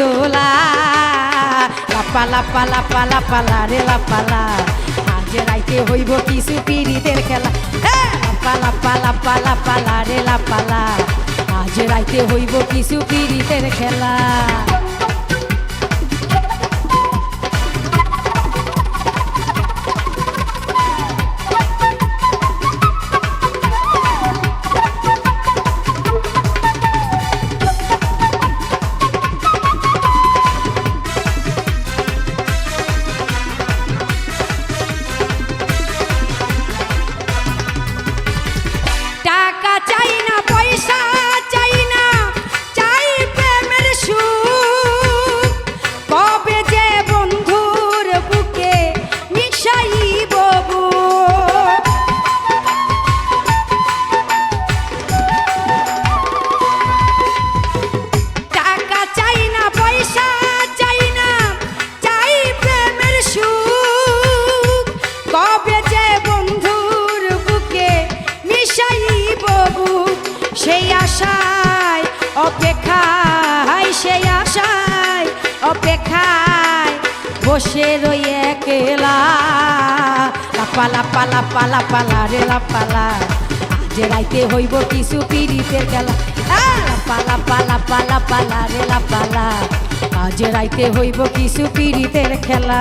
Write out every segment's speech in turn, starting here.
দোলা। লাপা লাপা লাপা লাপা, লা রে লাপালা আজ রাইতে হইব কিছু পিরিতের খেলা। লাপা লাপা লাপা লাপা, লা রে লাপালা আজ রাইতে হইব কিছু পিরিতের খেলা। আশায় অপেক্ষায় বসে রই একলা। পালা পালা পালা পালা রে লাপালা যে রাইতে হইব কিছু পিড়িতে খেলা পালা পালা পালা পালা রে লাপালা আজ রাইতে হইব কিছু পিড়িতের খেলা।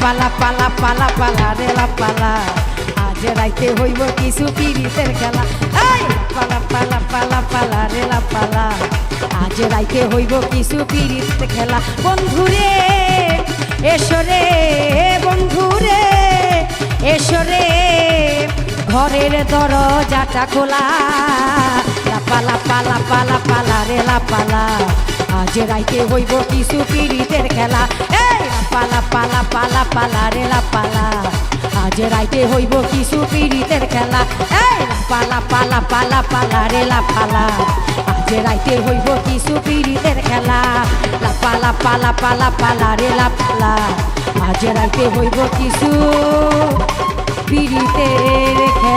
লাপালা পালা পালা পালা রে লাপালা আজ রাইতে হইব কিছু পিরিতের খেলা। এই! পালা পালা পালা পালা রে লাপালা আজ রাইতে হইব কিছু পিরিত খেলা। বন্ধুরে এসো রে বন্ধুরে এসো রে। ঘরের দরজাটা খোলা। লাপালা পালা পালা পালা রে লাপালা আজ রাইতে হইব কিছু পিরিতের খেলা। পালা পালা পালা রে পালা। আজ রাইতে হইব কিছু পীড়িতের খেলা। পালা পালা পালা পালা রে পালা। আজ রাইতে হইব কিছু পীড়িতের খেলা। পালা পালা পালা পালা রে পালা। আজ রাইতে হইব কিছু পীড়িতের খেলা।